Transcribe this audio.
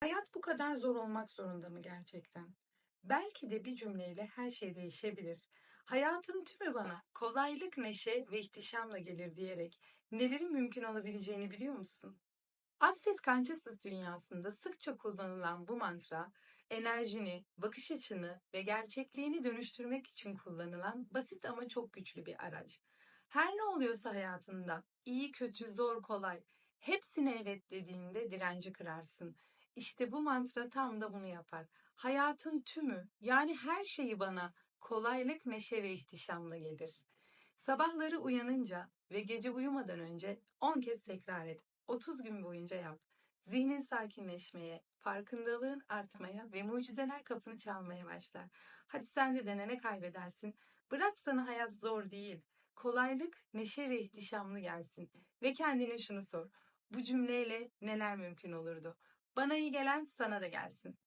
Hayat bu kadar zor olmak zorunda mı gerçekten? Belki de bir cümleyle her şey değişebilir. Hayatın tümü bana kolaylık, neşe ve ihtişamla gelir diyerek nelerin mümkün olabileceğini biliyor musun? Access Consciousness dünyasında sıkça kullanılan bu mantra, enerjini, bakış açını ve gerçekliğini dönüştürmek için kullanılan basit ama çok güçlü bir araç. Her ne oluyorsa hayatında, iyi, kötü, zor, kolay, hepsine evet dediğinde direnci kırarsın. İşte bu mantra tam da bunu yapar. Hayatın tümü, yani her şeyi bana kolaylık, neşe ve ihtişamla gelir. Sabahları uyanınca ve gece uyumadan önce 10 kez tekrar et. 30 gün boyunca yap. Zihnin sakinleşmeye, farkındalığın artmaya ve mucizeler kapını çalmaya başlar. Hadi sen de dene ne kaybedersin? Bırak sana hayat zor değil. Kolaylık, neşe ve ihtişamlı gelsin. Ve kendine şunu sor. Bu cümleyle neler mümkün olurdu? Bana iyi gelen sana da gelsin.